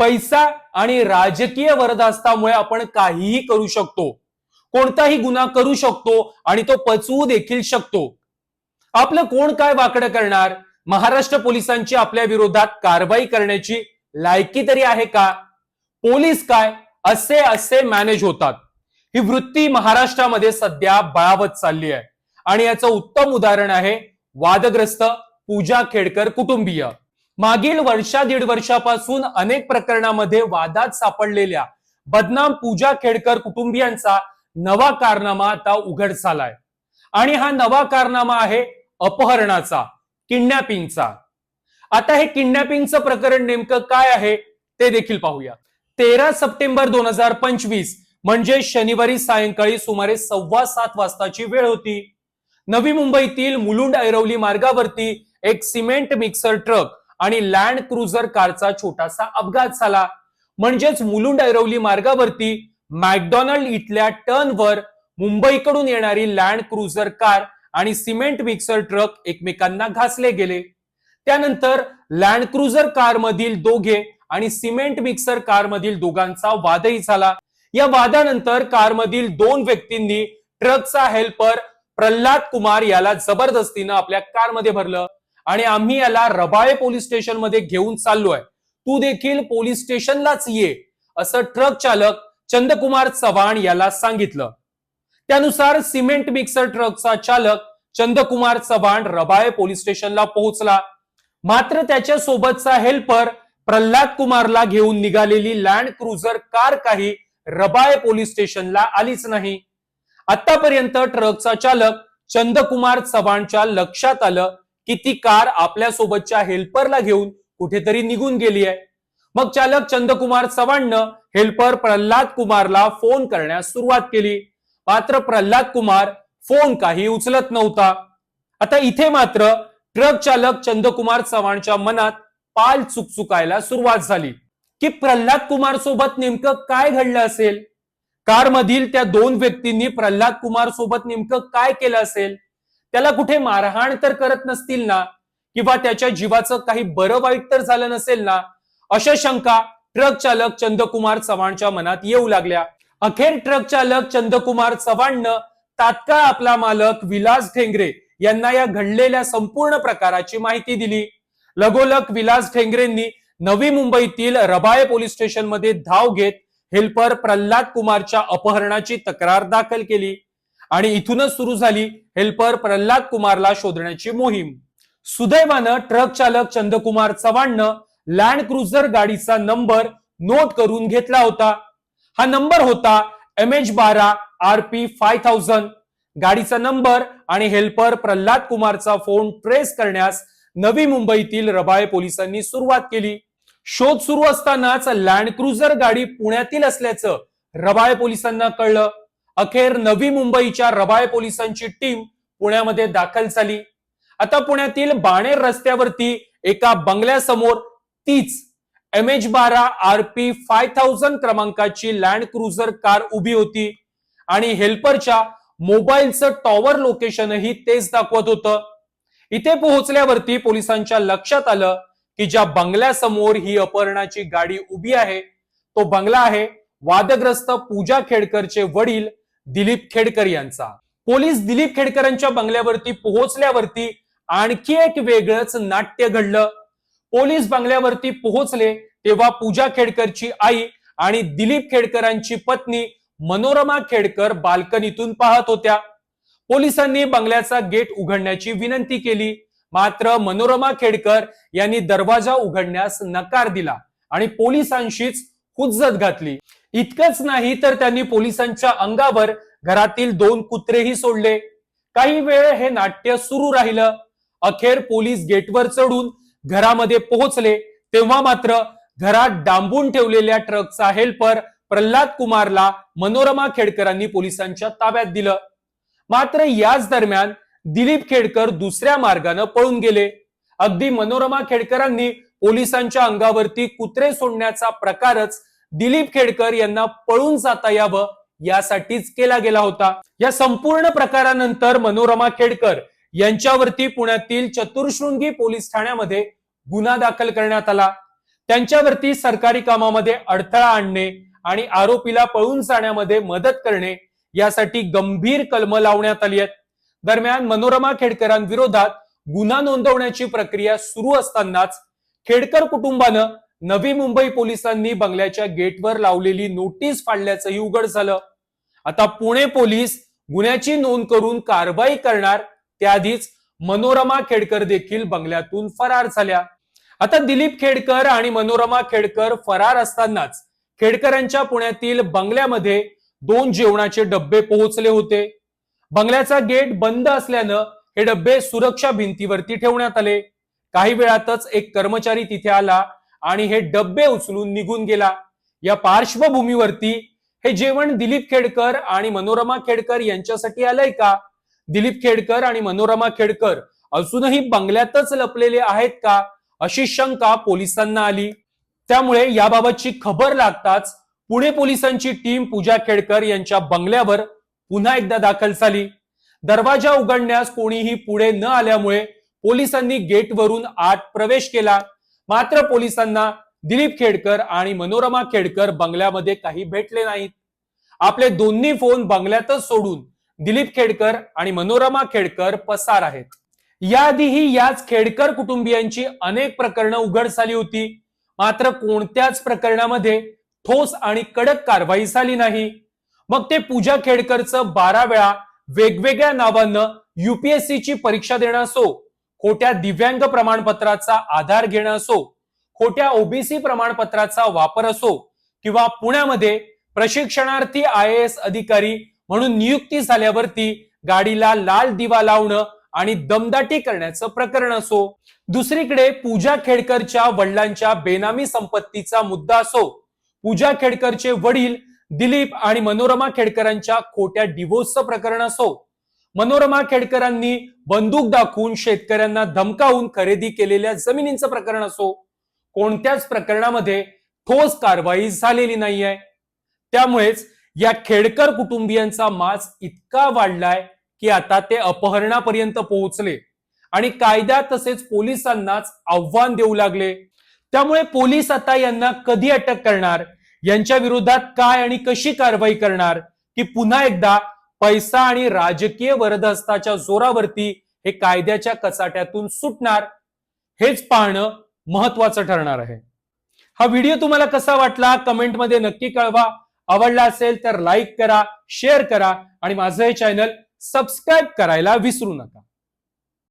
पैसा आणि राजकीय वरदास्तामुळे आपण काहीही करू शकतो. कोणताही गुन्हा करू शकतो आणि तो पचवू देखील शकतो. आपलं कोण काय वाकडं करणार? महाराष्ट्र पोलिसांची आपल्या विरोधात कारवाई करण्याची लायकी तरी आहे का? पोलीस काय? असे असे मॅनेज होतात. ही वृत्ती महाराष्ट्रामध्ये सध्या बळावत चालली आहे. आणि याचं उत्तम उदाहरण आहे वादग्रस्त पूजा खेडकर कुटुंबीय. मागील वर्षा दीड वर्षापासून अनेक प्रकरणामध्ये वादात सापडलेल्या बदनाम पूजा खेडकर कुटुंबियांचा नवा कारनामा आता उघड झालाय. आणि हा नवा कारनामा आहे अपहरणाचा किडनॅपिंगचा. आता हे किडनॅपिंगचं प्रकरण नेमकं काय आहे ते देखील पाहूया. तेरा सप्टेंबर दोन हजार पंचवीस म्हणजे शनिवारी सायंकाळी सुमारे सव्वा सात वाजताची वेळ होती. नवी मुंबईतील मुलुंड ऐरवली मार्गावरती एक सिमेंट मिक्सर ट्रक आणि लँड क्रुझर कारचा छोटासा अपघात झाला. म्हणजेच मुलुंड ऐरवली मार्गावरती मॅकडॉनल्ड इथल्या टर्नवर मुंबईकडून येणारी लँड क्रुझर कार आणि सिमेंट मिक्सर ट्रक एकमेकांना घासले गेले. त्यानंतर लँड क्रुझर कार मधील दोघे आणि सिमेंट मिक्सर कार मधील दोघांचा वादही झाला. या वादानंतर कारमधील दोन व्यक्तींनी ट्रकचा हेल्पर प्रल्हाद कुमार याला जबरदस्तीनं आपल्या कारमध्ये भरलं. आणि आम्ही याला रबाळे पोलीस स्टेशनमध्ये घेऊन चाललोय. तू देखील पोलीस स्टेशनलाच ये असं ट्रक चालक चंदकुमार चव्हाण याला सांगितलं. त्यानुसार सिमेंट मिक्सर ट्रकचा चालक चंदकुमार चव्हाण रबाळे पोलीस स्टेशनला पोहोचला. मात्र त्याच्या सोबतचा हेल्पर प्रल्हाद कुमारला घेऊन निघालेली लँड क्रुझर कार काही रबाळे पोलीस स्टेशनला आलीच नाही. आतापर्यंत ट्रकचा चालक चंदकुमार चव्हाणच्या लक्षात आलं की ती कार आपल्या सोबतच्या हेल्परला घेऊन कुठेतरी निघून गेली आहे. मग चालक चंदकुमार चव्हाणनं हेल्पर प्रल्हाद कुमारला फोन करण्यास सुरुवात केली. मात्र प्रल्हाद कुमार फोन काही उचलत नव्हता. आता इथे मात्र ट्रक चालक चंदकुमार चव्हाणच्या मनात पाल चुकचुकायला सुरुवात झाली. की प्रल्हाद कुमार सोबत नेमकं काय घडलं असेल? कारमधील त्या दोन व्यक्तींनी प्रल्हाद कुमार सोबत नेमकं काय केलं असेल? त्याला कुठे मारहाण तर करत नसतील ना? किंवा त्याच्या जीवाचं काही बरं वाईट तर झालं नसेल ना? अशा शंका ट्रक चालक चंदकुमार चव्हाणच्या मनात येऊ लागल्या. अखेर ट्रक चालक चंदकुमार चव्हाणनं तात्काळ आपला मालक विलास ठेंगरे यांना या घडलेल्या संपूर्ण प्रकाराची माहिती दिली. लगोलग विलास ठेंगरेंनी नवी मुंबईतील रबाळे पोलीस स्टेशनमध्ये धाव घेत हेल्पर प्रल्हाद कुमारच्या अपहरणाची तक्रार दाखल केली. आणि इथूनच सुरू झाली हेल्पर प्रल्हाद कुमारला शोधण्याची मोहीम. सुदैवानं ट्रक चालक चंदकुमार चव्हाणनं लँड क्रुझर गाडीचा नंबर नोट करून घेतला होता. हा नंबर होता एम एच बारा आर पी फाय थाउजंड गाडीचा नंबर आणि हेल्पर प्रल्हाद कुमारचा फोन ट्रेस करण्यास नवी मुंबईतील रबाळे पोलिसांनी सुरुवात केली. शोध सुरू असतानाच लँड क्रुझर गाडी पुण्यातील असल्याचं रबाळे पोलिसांना कळलं. अखेर नवी मुंबईच्या रबाळे पोलिसांची टीम पुण्यामध्ये दाखल झाली. आता पुण्यातील बाणेर रस्त्यावरती एका बंगल्यासमोर तीच एम एच बारा आर पी फाय थाउजंड क्रमांकाची लँड क्रुझर कार उभी होती आणि हेल्परच्या मोबाईलचं टॉवर लोकेशनही तेच दाखवत होतं. इथे पोहोचल्यावरती पोलिसांच्या लक्षात आलं की ज्या बंगल्यासमोर ही अपहरणाची गाडी उभी आहे तो बंगला आहे. वादग्रस्त पूजा खेडकरचे वडील दिलीप खेडकर यांचा. पोलीस दिलीप खेडकरांच्या बंगल्यावरती पोहोचल्यावरती आणखी एक वेगळंच नाट्य घडलं. पोलीस बंगल्यावरती पोहोचले तेव्हा पूजा खेडकरची आई आणि दिलीप खेडकरांची पत्नी मनोरमा खेडकर बाल्कनीतून पाहत होत्या. पोलिसांनी बंगल्याचा गेट उघडण्याची विनंती केली. मात्र मनोरमा खेडकर यांनी दरवाजा उघडण्यास नकार दिला आणि पोलिसांशीच हुज्जत घातली. इतकंच नाही तर त्यांनी पोलिसांच्या अंगावर घरातील दोन कुत्रेही सोडले. काही वेळ हे नाट्य सुरू राहिलं. अखेर पोलीस गेटवर चढून घरामध्ये पोहोचले. तेव्हा मात्र घरात डांबून ठेवलेल्या ट्रकचा हेल्पर प्रल्हाद कुमारला मनोरमा खेडकरांनी पोलिसांच्या ताब्यात दिलं. मात्र याच दरम्यान दिलीप खेडकर दुसऱ्या मार्गानं पळून गेले. अगदी मनोरमा खेडकरांनी पोलिसांच्या अंगावरती कुत्रे सोडण्याचा प्रकारच दिलीप खेडकर यांना पळून जाता यावं यासाठीच केला गेला होता. या संपूर्ण प्रकारानंतर मनोरमा खेडकर यांच्यावरती पुण्यातील चतुर्शृंगी पोलीस ठाण्यामध्ये गुन्हा दाखल करण्यात आला. त्यांच्यावरती सरकारी कामामध्ये अडथळा आणणे आणि आरोपीला पळून जाण्यामध्ये मदत करणे यासाठी गंभीर कलम लावण्यात आली आहेत. दरम्यान मनोरमा खेडकरांविरोधात गुन्हा नोंदवण्याची प्रक्रिया सुरू असतानाच खेडकर कुटुंबानं नवी मुंबई पोलिसांनी बंगल्याच्या गेटवर लावलेली नोटीस फाडल्याचंही उघड झालं. आता पुणे पोलीस गुन्ह्याची नोंद करून कारवाई करणार त्याआधीच मनोरमा खेडकर देखील बंगल्यातून फरार झाल्या. आता दिलीप खेडकर आणि मनोरमा खेडकर फरार असतानाच खेडकरांच्या पुण्यातील बंगल्यामध्ये दोन जेवणाचे डब्बे पोहोचले होते. बंगल्याचा गेट बंद असल्यानं हे डब्बे सुरक्षा भिंतीवरती ठेवण्यात आले. काही वेळातच एक कर्मचारी तिथे आला आणि हे डब्बे उचलून निघून गेला. या पार्श्वभूमीवरती हे जेवण दिलीप खेडकर आणि मनोरमा खेडकर यांच्यासाठी आलंय का? दिलीप खेडकर आणि मनोरमा खेडकर अजूनही बंगल्यातच लपलेले आहेत का? अशी शंका पोलिसांना आली. त्यामुळे याबाबतची खबर लागताच पुणे पोलिसांची टीम पूजा खेडकर यांच्या बंगल्यावर पुन्हा एकदा दाखल झाली. दरवाजा उघडण्यास कोणीही पुढे न आल्यामुळे पोलिसांनी गेटवरून आत प्रवेश केला. मात्र पोलिसांना दिलीप खेडकर आणि मनोरमा खेडकर बंगल्यामध्ये काही भेटले नाहीत. आपले दोन्ही फोन बंगल्यातच सोडून दिलीप खेडकर आणि मनोरमा खेडकर पसार आहेत. याआधीही याच खेडकर कुटुंबियांची अनेक प्रकरणं उघड झाली होती. मात्र कोणत्याच प्रकरणामध्ये ठोस आणि कडक कारवाई झाली नाही. मग ते पूजा खेडकरचं बारा वेळा वेगवेगळ्या नावानं युपीएससीची परीक्षा देणं असो खोट्या दिव्यांग प्रमाणपत्राचा आधार घेणं असो खोट्या ओबीसी प्रमाणपत्राचा वापर असो किंवा पुण्यामध्ये प्रशिक्षणार्थी आय एस अधिकारी म्हणून नियुक्ती झाल्यावरती गाडीला लाल दिवा लावणं आणि दमदाटी करण्याचं प्रकरण असो. दुसरीकडे पूजा खेडकरच्या वडिलांच्या बेनामी संपत्तीचा मुद्दा असो. पूजा खेडकरचे वडील दिलीप आणि मनोरमा खेडकरांच्या खोट्या डिवोर्सचं प्रकरण असो. मनोरमा खेडकरांनी बंदूक दाखवून शेतकऱ्यांना धमकावून खरेदी केलेल्या जमिनींचं प्रकरण असो कोणत्याच प्रकरणामध्ये ठोस कारवाई झालेली नाहीये. त्यामुळेच या खेडकर कुटुंबियांचा माज इतका वाढलाय की आता ते अपहरणापर्यंत पोहोचले आणि कायदा तसेच पोलिसांनाच आव्हान देऊ लागले. त्यामुळे पोलीस आता यांना कधी अटक करणार? यांच्या विरोधात काय आणि कशी कारवाई करणार? की पुन्हा एकदा पैसा आणि राजकीय वरदहस्ताच्या जोरावरती हे कायद्याच्या कचाट्यातून सुटणार हेच पाहणं महत्वाचं ठरणार आहे. हा व्हिडिओ तुम्हाला कसा वाटला कमेंटमध्ये नक्की कळवा. आवडला असेल तर लाईक करा शेअर करा आणि माझं हे चॅनल सबस्क्राईब करायला विसरू नका.